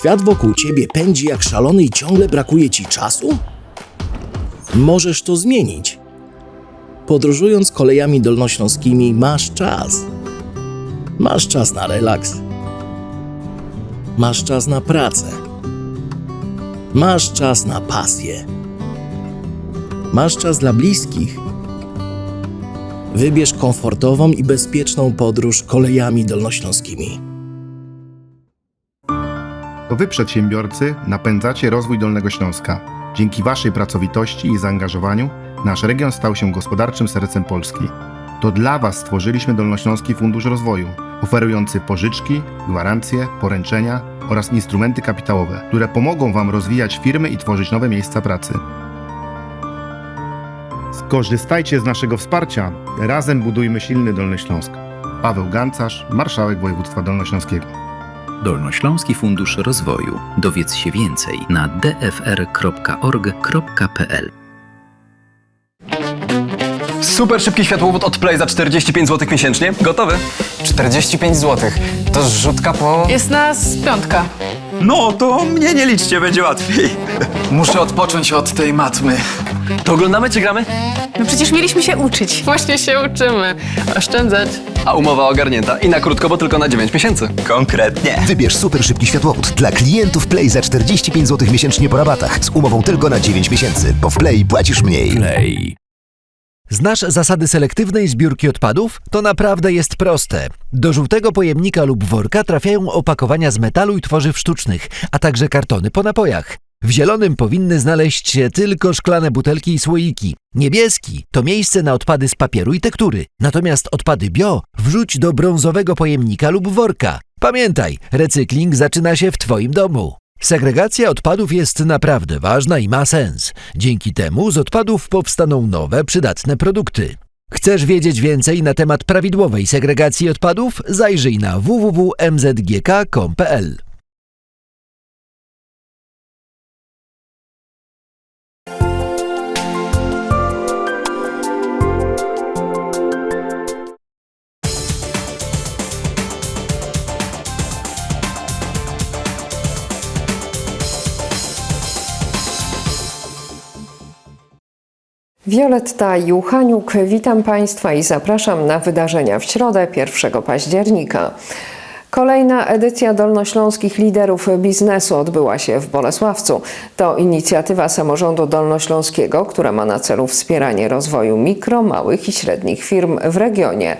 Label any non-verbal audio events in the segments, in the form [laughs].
świat wokół ciebie pędzi jak szalony i ciągle brakuje ci czasu? Możesz to zmienić. Podróżując kolejami dolnośląskimi, masz czas. Masz czas na relaks. Masz czas na pracę. Masz czas na pasję. Masz czas dla bliskich. Wybierz komfortową i bezpieczną podróż kolejami dolnośląskimi. To Wy, przedsiębiorcy, napędzacie rozwój Dolnego Śląska. Dzięki Waszej pracowitości i zaangażowaniu nasz region stał się gospodarczym sercem Polski. To dla Was stworzyliśmy Dolnośląski Fundusz Rozwoju, oferujący pożyczki, gwarancje, poręczenia oraz instrumenty kapitałowe, które pomogą Wam rozwijać firmy i tworzyć nowe miejsca pracy. Skorzystajcie z naszego wsparcia. Razem budujmy silny Dolny Śląsk. Paweł Gancarz, marszałek województwa dolnośląskiego. Dolnośląski Fundusz Rozwoju. Dowiedz się więcej na dfr.org.pl. Super szybki światłowód od Play za 45 zł miesięcznie. Gotowy? 45 zł. To zrzutka po... Jest nas piątka. No, to mnie nie liczcie, będzie łatwiej. [laughs] Muszę odpocząć od tej matmy. To oglądamy czy gramy? No przecież mieliśmy się uczyć. Właśnie się uczymy. Oszczędzać. A umowa ogarnięta. I na krótko, bo tylko na 9 miesięcy. Konkretnie. Wybierz super szybki światłowód dla klientów Play za 45 zł miesięcznie po rabatach z umową tylko na 9 miesięcy, bo w Play płacisz mniej. Play. Znasz zasady selektywnej zbiórki odpadów? To naprawdę jest proste. Do żółtego pojemnika lub worka trafiają opakowania z metalu i tworzyw sztucznych, a także kartony po napojach. W zielonym powinny znaleźć się tylko szklane butelki i słoiki. Niebieski to miejsce na odpady z papieru i tektury. Natomiast odpady bio wrzuć do brązowego pojemnika lub worka. Pamiętaj, recykling zaczyna się w Twoim domu. Segregacja odpadów jest naprawdę ważna i ma sens. Dzięki temu z odpadów powstaną nowe, przydatne produkty. Chcesz wiedzieć więcej na temat prawidłowej segregacji odpadów? Zajrzyj na www.mzgk.com.pl. Wioletta Juchaniuk, witam Państwa i zapraszam na wydarzenia w środę 1 października. Kolejna edycja Dolnośląskich Liderów Biznesu odbyła się w Bolesławcu. To inicjatywa samorządu dolnośląskiego, która ma na celu wspieranie rozwoju mikro, małych i średnich firm w regionie.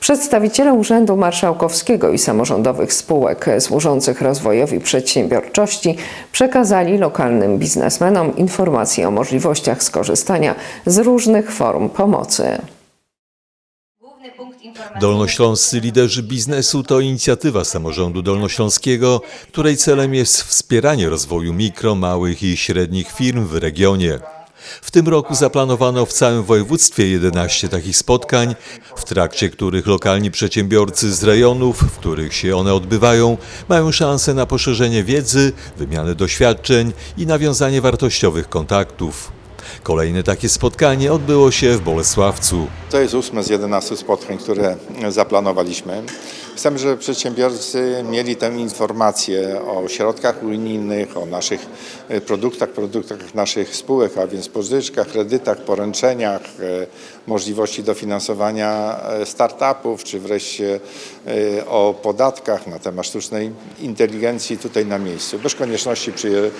Przedstawiciele Urzędu Marszałkowskiego i samorządowych spółek służących rozwojowi przedsiębiorczości przekazali lokalnym biznesmenom informacje o możliwościach skorzystania z różnych form pomocy. Dolnośląscy liderzy biznesu to inicjatywa samorządu dolnośląskiego, której celem jest wspieranie rozwoju mikro, małych i średnich firm w regionie. W tym roku zaplanowano w całym województwie 11 takich spotkań, w trakcie których lokalni przedsiębiorcy z rejonów, w których się one odbywają, mają szansę na poszerzenie wiedzy, wymianę doświadczeń i nawiązanie wartościowych kontaktów. Kolejne takie spotkanie odbyło się w Bolesławcu. To jest ósme z 11 spotkań, które zaplanowaliśmy. Chcemy, żeby przedsiębiorcy mieli tę informację o środkach unijnych, o naszych e, produktach, produktach naszych spółek, a więc pożyczkach, kredytach, poręczeniach, e, możliwości dofinansowania e, startupów, czy wreszcie o podatkach na temat sztucznej inteligencji tutaj na miejscu, bez konieczności przyje,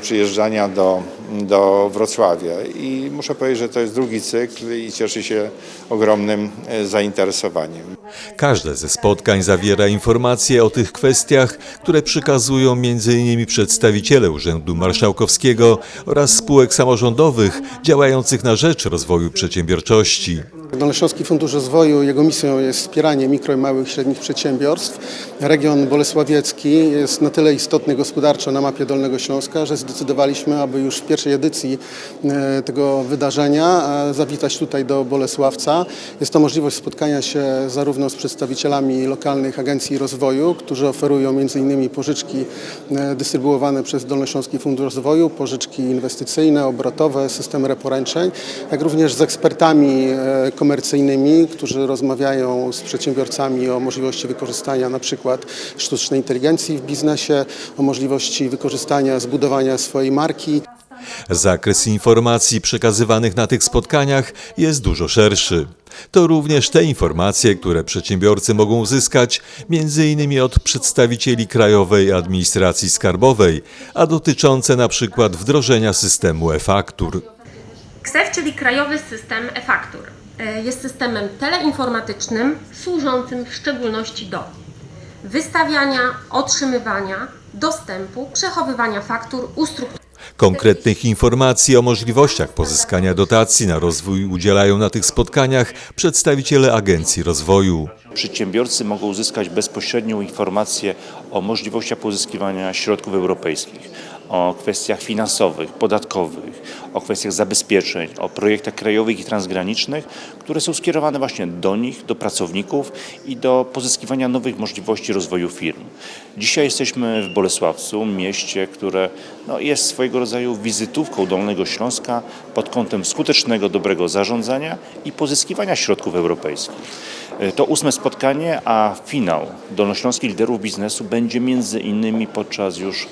przyjeżdżania do, do Wrocławia. I muszę powiedzieć, że to jest drugi cykl i cieszy się ogromnym zainteresowaniem. Każde ze spotkań zawiera informacje o tych kwestiach, które przekazują m.in. przedstawiciele Urzędu Marszałkowskiego oraz spółek samorządowych działających na rzecz rozwoju przedsiębiorczości. Dolnośląski Fundusz Rozwoju, jego misją jest wspieranie mikro, i małych i średnich przedsiębiorstw. Region bolesławiecki jest na tyle istotny gospodarczo na mapie Dolnego Śląska, że zdecydowaliśmy, aby już w pierwszej edycji e, tego wydarzenia zawitać tutaj do Bolesławca. Jest to możliwość spotkania się zarówno z przedstawicielami lokalnych agencji rozwoju, którzy oferują m.in. pożyczki e, dystrybuowane przez Dolnośląski Fundusz Rozwoju, pożyczki inwestycyjne, obrotowe, systemy reporęczeń, jak również z ekspertami e, komercyjnymi, którzy rozmawiają z przedsiębiorcami o możliwości wykorzystania na przykład sztucznej inteligencji w biznesie, o możliwości wykorzystania, zbudowania swojej marki. Zakres informacji przekazywanych na tych spotkaniach jest dużo szerszy. To również te informacje, które przedsiębiorcy mogą uzyskać m.in. od przedstawicieli Krajowej Administracji Skarbowej, a dotyczące na przykład wdrożenia systemu e-faktur. KSEF, czyli Krajowy System e-Faktur, jest systemem teleinformatycznym służącym w szczególności do wystawiania, otrzymywania, dostępu, przechowywania faktur, ustrukturyzowania Konkretnych informacji o możliwościach pozyskania dotacji na rozwój udzielają na tych spotkaniach przedstawiciele Agencji Rozwoju. Przedsiębiorcy mogą uzyskać bezpośrednią informację o możliwościach pozyskiwania środków europejskich, o kwestiach finansowych, podatkowych, o kwestiach zabezpieczeń, o projektach krajowych i transgranicznych, które są skierowane właśnie do nich, do pracowników i do pozyskiwania nowych możliwości rozwoju firm. Dzisiaj jesteśmy w Bolesławcu, mieście, które no, jest swojego rodzaju wizytówką Dolnego Śląska pod kątem skutecznego, dobrego zarządzania i pozyskiwania środków europejskich. To ósme spotkanie, a finał Dolnośląskich Liderów Biznesu będzie między innymi podczas już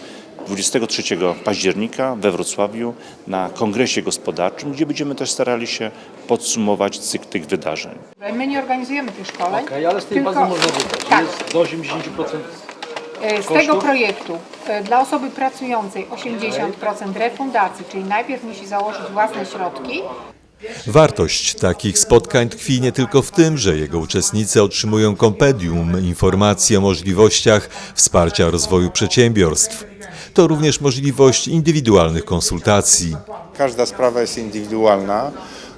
23 października we Wrocławiu na kongresie gospodarczym, gdzie będziemy też starali się podsumować cykl tych wydarzeń. My nie organizujemy tych szkoleń. Okej, ale z tej tylko, bazy można wybrać. Tak, Jest do 80% e, z kosztów? tego projektu e, dla osoby pracującej 80% refundacji, czyli najpierw musi założyć własne środki, Wartość takich spotkań tkwi nie tylko w tym, że jego uczestnicy otrzymują kompendium informacji o możliwościach wsparcia rozwoju przedsiębiorstw. To również możliwość indywidualnych konsultacji. Każda sprawa jest indywidualna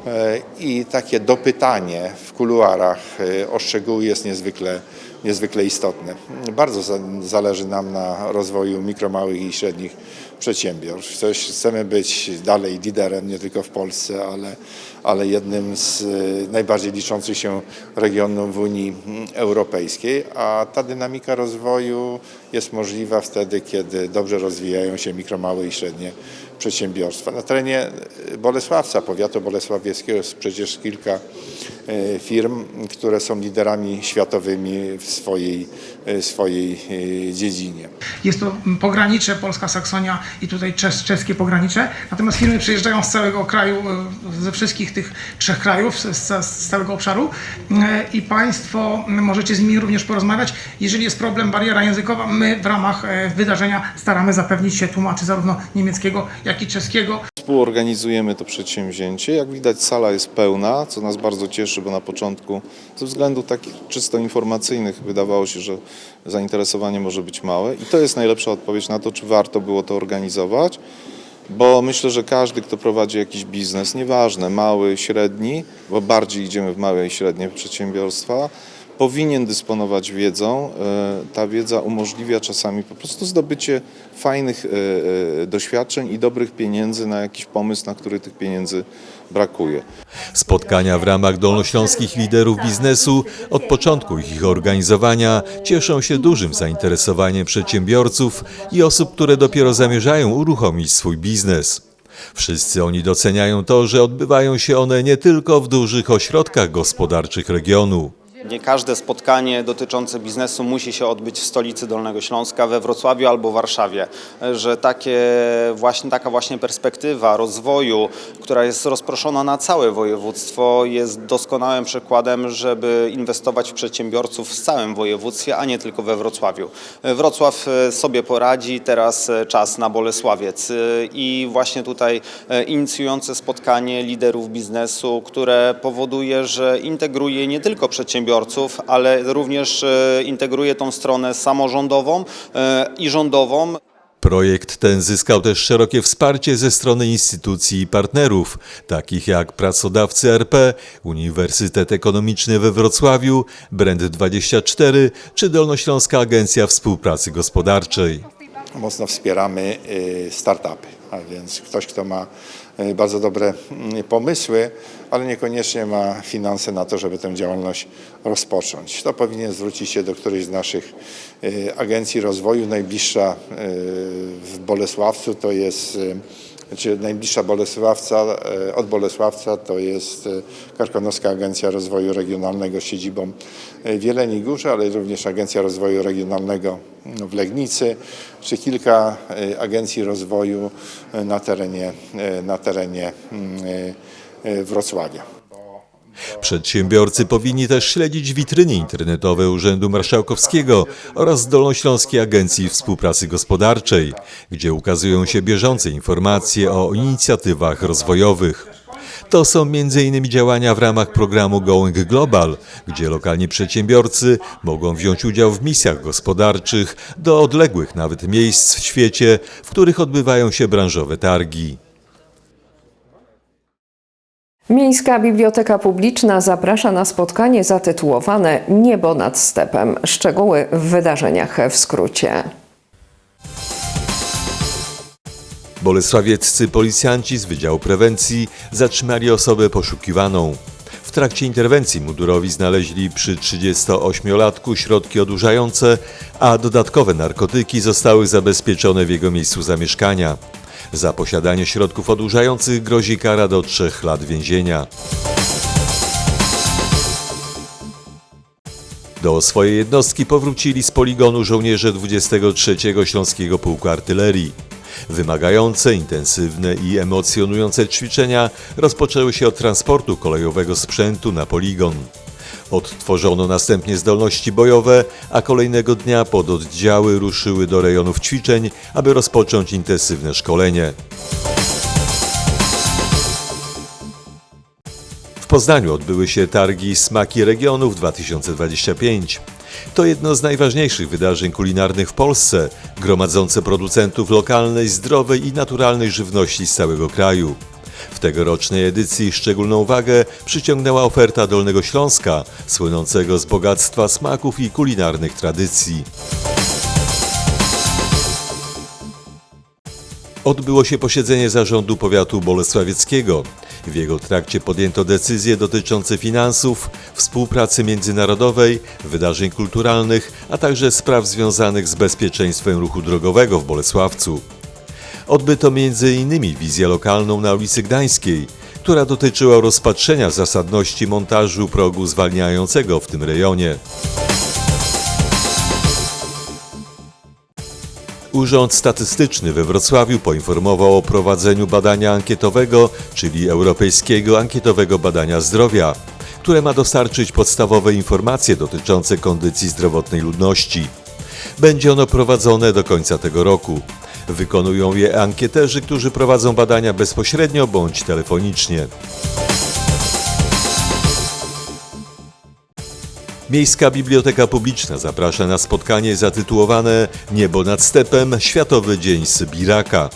e, i takie dopytanie w kuluarach e, o szczegóły jest niezwykle, niezwykle istotne. Bardzo za- zależy nam na rozwoju mikro, małych i średnich przedsiębiorstw. Chcemy być dalej liderem nie tylko w Polsce, ale, ale jednym z e, najbardziej liczących się regionów w Unii mm, Europejskiej, a ta dynamika rozwoju jest możliwa wtedy, kiedy dobrze rozwijają się mikro, małe i średnie przedsiębiorstwa. Na terenie Bolesławca, powiatu bolesławieckiego jest przecież kilka e, firm, które są liderami światowymi w swojej, swojej dziedzinie. Jest to pogranicze, Polska Saksonia i tutaj czes, czeskie pogranicze. Natomiast firmy przyjeżdżają z całego kraju, ze wszystkich tych trzech krajów, z, z, z całego obszaru e, i Państwo możecie z nimi również porozmawiać. Jeżeli jest problem, bariera językowa, my w ramach e, wydarzenia staramy zapewnić się tłumaczy zarówno niemieckiego, jak i czeskiego. Współorganizujemy to przedsięwzięcie. Jak widać sala jest pełna, co nas bardzo cieszy, bo na początku ze względów takich czysto informacyjnych wydawało się, że zainteresowanie może być małe i to jest najlepsza odpowiedź na to, czy warto było to organizować, bo myślę, że każdy, kto prowadzi jakiś biznes, nieważne, mały, średni, bo bardziej idziemy w małe i średnie przedsiębiorstwa, powinien dysponować wiedzą. E, Ta wiedza umożliwia czasami po prostu zdobycie fajnych e, e, doświadczeń i dobrych pieniędzy na jakiś pomysł, na który tych pieniędzy brakuje. Spotkania w ramach dolnośląskich liderów biznesu od początku ich organizowania cieszą się dużym zainteresowaniem przedsiębiorców i osób, które dopiero zamierzają uruchomić swój biznes. Wszyscy oni doceniają to, że odbywają się one nie tylko w dużych ośrodkach gospodarczych regionu. Nie każde spotkanie dotyczące biznesu musi się odbyć w stolicy Dolnego Śląska, we Wrocławiu albo Warszawie. Że takie właśnie, taka właśnie perspektywa rozwoju, która jest rozproszona na całe województwo, jest doskonałym przykładem, żeby inwestować w przedsiębiorców w całym województwie, a nie tylko we Wrocławiu. Wrocław e, sobie poradzi, teraz e, czas na Bolesławiec. E, I właśnie tutaj inicjujące spotkanie liderów biznesu, które powoduje, że integruje nie tylko przedsiębiorców, ale również e, integruje tą stronę samorządową e, i rządową. Projekt ten zyskał też szerokie wsparcie ze strony instytucji i partnerów, takich jak Pracodawcy RP, Uniwersytet Ekonomiczny we Wrocławiu, Brand24 czy Dolnośląska Agencja Współpracy Gospodarczej. Mocno wspieramy y, startupy, a więc ktoś, kto ma y, bardzo dobre mm, pomysły, ale niekoniecznie ma finanse na to, żeby tę działalność rozpocząć. To powinien zwrócić się do którejś z naszych y, agencji rozwoju. Najbliższa y, w Bolesławcu to jest y, Znaczy najbliższa Bolesławca, od Bolesławca to jest Karkonoska Agencja Rozwoju Regionalnego z siedzibą w Jeleniej Górze, ale również Agencja Rozwoju Regionalnego no, w Legnicy, czy kilka agencji rozwoju na terenie, na terenie mm, Wrocławia. Przedsiębiorcy powinni też śledzić witryny internetowe Urzędu Marszałkowskiego oraz Dolnośląskiej Agencji Współpracy Gospodarczej, gdzie ukazują się bieżące informacje o inicjatywach rozwojowych. To są m.in. działania w ramach programu Going Global, gdzie lokalni przedsiębiorcy mogą wziąć udział w misjach gospodarczych do odległych nawet miejsc w świecie, w których odbywają się branżowe targi. Miejska Biblioteka Publiczna zaprasza na spotkanie zatytułowane Niebo nad stepem. Szczegóły w wydarzeniach w skrócie. Bolesławieccy policjanci z Wydziału Prewencji zatrzymali osobę poszukiwaną. W trakcie interwencji mundurowi znaleźli przy 38-latku środki odurzające, a dodatkowe narkotyki zostały zabezpieczone w jego miejscu zamieszkania. Za posiadanie środków odurzających grozi kara do 3 lat więzienia. Do swojej jednostki powrócili z poligonu żołnierze 23 Śląskiego Pułku Artylerii. Wymagające, intensywne i emocjonujące ćwiczenia rozpoczęły się od transportu kolejowego sprzętu na poligon. Odtworzono następnie zdolności bojowe, a kolejnego dnia pododdziały ruszyły do rejonów ćwiczeń, aby rozpocząć intensywne szkolenie. W Poznaniu odbyły się targi Smaki Regionów 2025. To jedno z najważniejszych wydarzeń kulinarnych w Polsce, gromadzące producentów lokalnej, zdrowej i naturalnej żywności z całego kraju. W tegorocznej edycji szczególną wagę przyciągnęła oferta Dolnego Śląska, słynącego z bogactwa smaków i kulinarnych tradycji. Odbyło się posiedzenie zarządu powiatu bolesławieckiego. W jego trakcie podjęto decyzje dotyczące finansów, współpracy międzynarodowej, wydarzeń kulturalnych, a także spraw związanych z bezpieczeństwem ruchu drogowego w Bolesławcu. Odbyto m.in. wizję lokalną na ulicy Gdańskiej, która dotyczyła rozpatrzenia zasadności montażu progu zwalniającego w tym rejonie. Urząd Statystyczny we Wrocławiu poinformował o prowadzeniu badania ankietowego, czyli Europejskiego Ankietowego Badania Zdrowia, które ma dostarczyć podstawowe informacje dotyczące kondycji zdrowotnej ludności. Będzie ono prowadzone do końca tego roku. Wykonują je ankieterzy, którzy prowadzą badania bezpośrednio bądź telefonicznie. Miejska Biblioteka Publiczna zaprasza na spotkanie zatytułowane Niebo nad stepem Światowy Dzień Sybiraka.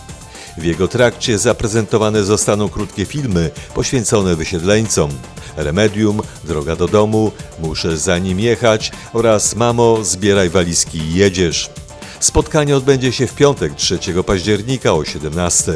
W jego trakcie zaprezentowane zostaną krótkie filmy poświęcone wysiedleńcom. Remedium, Droga do domu, Muszę za nim jechać oraz Mamo, zbieraj walizki i jedziesz. Spotkanie odbędzie się w piątek 3 października o 17.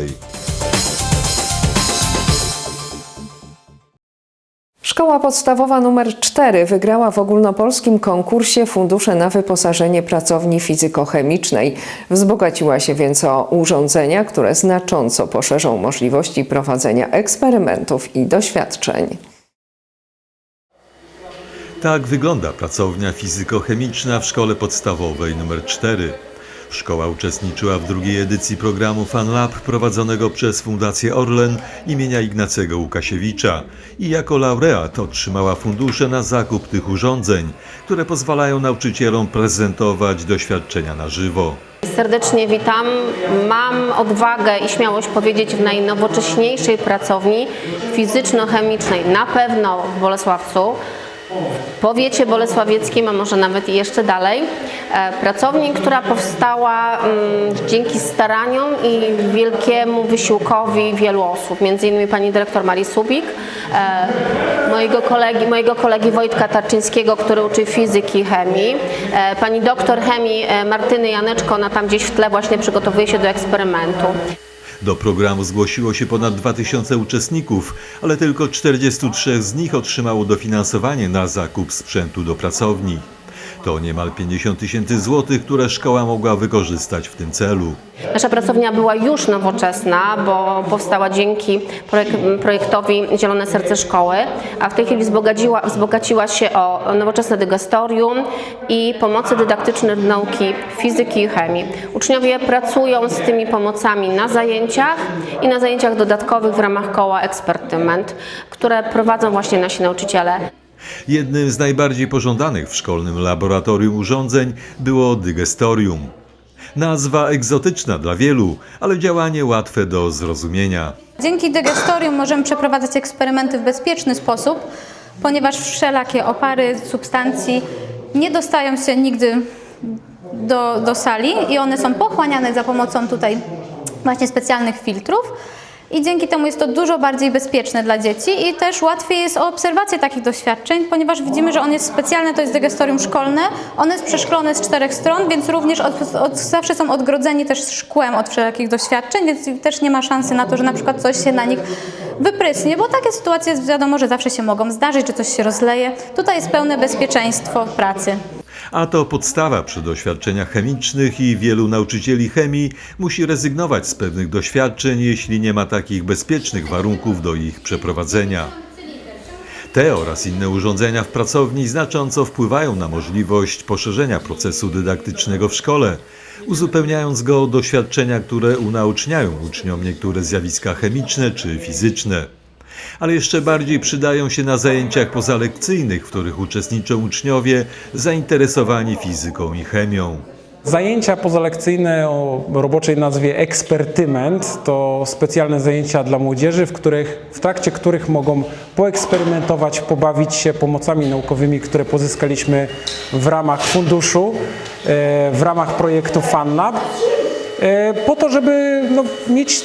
Szkoła podstawowa nr 4 wygrała w ogólnopolskim konkursie fundusze na wyposażenie pracowni fizykochemicznej. Wzbogaciła się więc o urządzenia, które znacząco poszerzą możliwości prowadzenia eksperymentów i doświadczeń. Tak wygląda pracownia fizykochemiczna w szkole podstawowej nr 4. Szkoła uczestniczyła w drugiej edycji programu FanLab prowadzonego przez Fundację Orlen imienia Ignacego Łukasiewicza i jako laureat otrzymała fundusze na zakup tych urządzeń, które pozwalają nauczycielom prezentować doświadczenia na żywo. Serdecznie witam. Mam odwagę i śmiałość powiedzieć w najnowocześniejszej pracowni fizyczno-chemicznej, na pewno w Bolesławcu, powiecie bolesławieckim, a może nawet i jeszcze dalej. E, Pracowni, która powstała mm, dzięki staraniom i wielkiemu wysiłkowi wielu osób, między innymi pani dyrektor Marii Subik, e, mojego kolegi, mojego kolegi Wojtka Tarczyńskiego, który uczy fizyki i chemii, e, pani doktor chemii Martyny Janeczko, ona tam gdzieś w tle właśnie przygotowuje się do eksperymentu. Do programu zgłosiło się ponad 2000 uczestników, ale tylko 43 z nich otrzymało dofinansowanie na zakup sprzętu do pracowni. To niemal 50 tysięcy złotych, które szkoła mogła wykorzystać w tym celu. Nasza pracownia była już nowoczesna, bo powstała dzięki projek- projektowi Zielone Serce Szkoły, a w tej chwili wzbogaciła, wzbogaciła się o nowoczesne dygestorium i pomocy dydaktyczne do nauki fizyki i chemii. Uczniowie pracują z tymi pomocami na zajęciach i na zajęciach dodatkowych w ramach koła Eksperyment, które prowadzą właśnie nasi nauczyciele. Jednym z najbardziej pożądanych w szkolnym laboratorium urządzeń było dygestorium. Nazwa egzotyczna dla wielu, ale działanie łatwe do zrozumienia. Dzięki dygestorium możemy przeprowadzać eksperymenty w bezpieczny sposób, ponieważ wszelakie opary substancji nie dostają się nigdy do, do sali i one są pochłaniane za pomocą tutaj właśnie specjalnych filtrów. I dzięki temu jest to dużo bardziej bezpieczne dla dzieci i też łatwiej jest o obserwację takich doświadczeń, ponieważ widzimy, że on jest specjalny, to jest dygestorium szkolne. One jest przeszklone z czterech stron, więc również od, od, zawsze są odgrodzeni też szkłem od wszelkich doświadczeń, więc też nie ma szansy na to, że na przykład coś się na nich wyprysnie, bo takie sytuacje wiadomo, że zawsze się mogą zdarzyć, czy coś się rozleje. Tutaj jest pełne bezpieczeństwo pracy. A to podstawa przy doświadczeniach chemicznych i wielu nauczycieli chemii musi rezygnować z pewnych doświadczeń, jeśli nie ma takich bezpiecznych warunków do ich przeprowadzenia. Te oraz inne urządzenia w pracowni znacząco wpływają na możliwość poszerzenia procesu dydaktycznego w szkole, uzupełniając go doświadczenia, które unaoczniają uczniom niektóre zjawiska chemiczne czy fizyczne. Ale jeszcze bardziej przydają się na zajęciach pozalekcyjnych, w których uczestniczą uczniowie zainteresowani fizyką i chemią. Zajęcia pozalekcyjne o roboczej nazwie eksperyment to specjalne zajęcia dla młodzieży, w, których, w trakcie których mogą poeksperymentować, pobawić się pomocami naukowymi, które pozyskaliśmy w ramach funduszu, e, w ramach projektu FANLAB. E, Po to, żeby no, mieć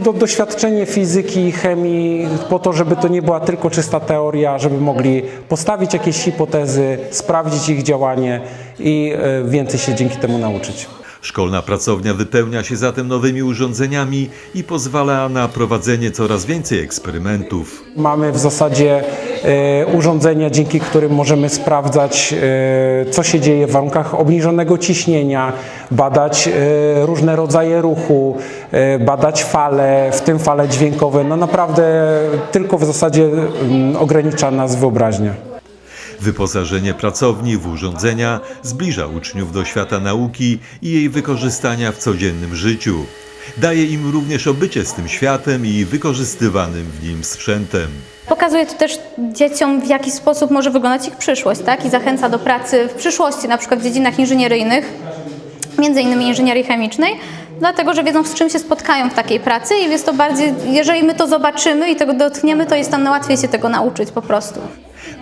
do, doświadczenie fizyki, chemii, po to, żeby to nie była tylko czysta teoria, żeby mogli postawić jakieś hipotezy, sprawdzić ich działanie i e, więcej się dzięki temu nauczyć. Szkolna pracownia wypełnia się zatem nowymi urządzeniami i pozwala na prowadzenie coraz więcej eksperymentów. Mamy w zasadzie urządzenia, dzięki którym możemy sprawdzać, e, co się dzieje w warunkach obniżonego ciśnienia, badać e, różne rodzaje ruchu, e, badać fale, w tym fale dźwiękowe. No naprawdę tylko w zasadzie mm, ogranicza nas wyobraźnia. Wyposażenie pracowni w urządzenia zbliża uczniów do świata nauki i jej wykorzystania w codziennym życiu. Daje im również obycie z tym światem i wykorzystywanym w nim sprzętem. Pokazuje to też dzieciom, w jaki sposób może wyglądać ich przyszłość, tak? I zachęca do pracy w przyszłości, na przykład w dziedzinach inżynieryjnych, między innymi inżynierii chemicznej, dlatego że wiedzą, z czym się spotkają w takiej pracy i jest to bardziej, jeżeli my to zobaczymy i tego dotkniemy, to jest nam łatwiej się tego nauczyć po prostu.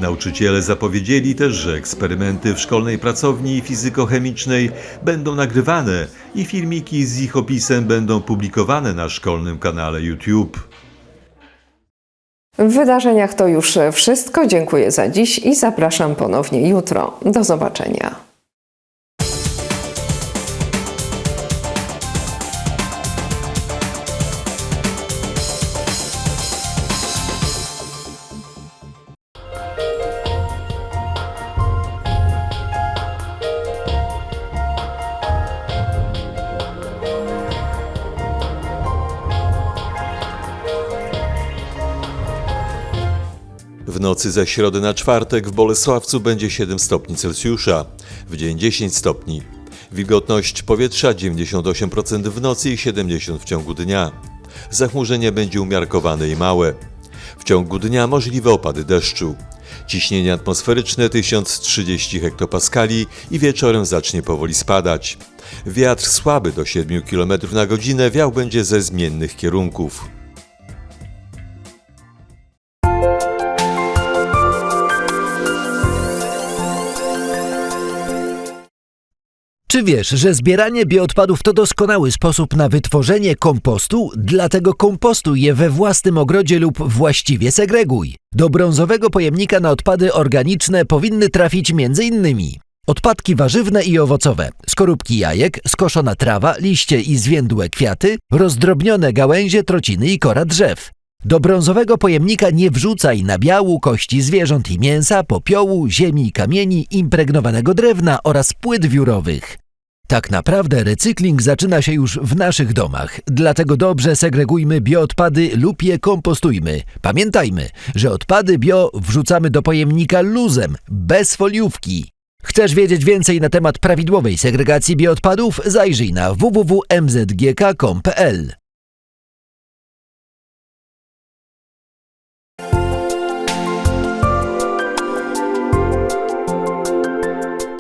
Nauczyciele zapowiedzieli też, że eksperymenty w szkolnej pracowni fizykochemicznej będą nagrywane i filmiki z ich opisem będą publikowane na szkolnym kanale YouTube. W wydarzeniach to już wszystko. Dziękuję za dziś i zapraszam ponownie jutro. Do zobaczenia. Nocy ze środy na czwartek w Bolesławcu będzie 7 stopni Celsjusza, w dzień 10 stopni. Wilgotność powietrza 98% w nocy i 70% w ciągu dnia. Zachmurzenie będzie umiarkowane i małe. W ciągu dnia możliwe opady deszczu. Ciśnienie atmosferyczne 1030 hektopaskali i wieczorem zacznie powoli spadać. Wiatr słaby do 7 km na godzinę wiał będzie ze zmiennych kierunków. Czy wiesz, że zbieranie bioodpadów to doskonały sposób na wytworzenie kompostu? Dlatego kompostuj je we własnym ogrodzie lub właściwie segreguj. Do brązowego pojemnika na odpady organiczne powinny trafić m.in. Odpadki warzywne i owocowe, skorupki jajek, skoszona trawa, liście i zwiędłe kwiaty, rozdrobnione gałęzie, trociny i kora drzew. Do brązowego pojemnika nie wrzucaj nabiału, kości zwierząt i mięsa, popiołu, ziemi i kamieni, impregnowanego drewna oraz płyt wiórowych. Tak naprawdę recykling zaczyna się już w naszych domach, dlatego dobrze segregujmy bioodpady lub je kompostujmy. Pamiętajmy, że odpady bio wrzucamy do pojemnika luzem, bez foliówki. Chcesz wiedzieć więcej na temat prawidłowej segregacji bioodpadów? Zajrzyj na www.mzgk.com.pl.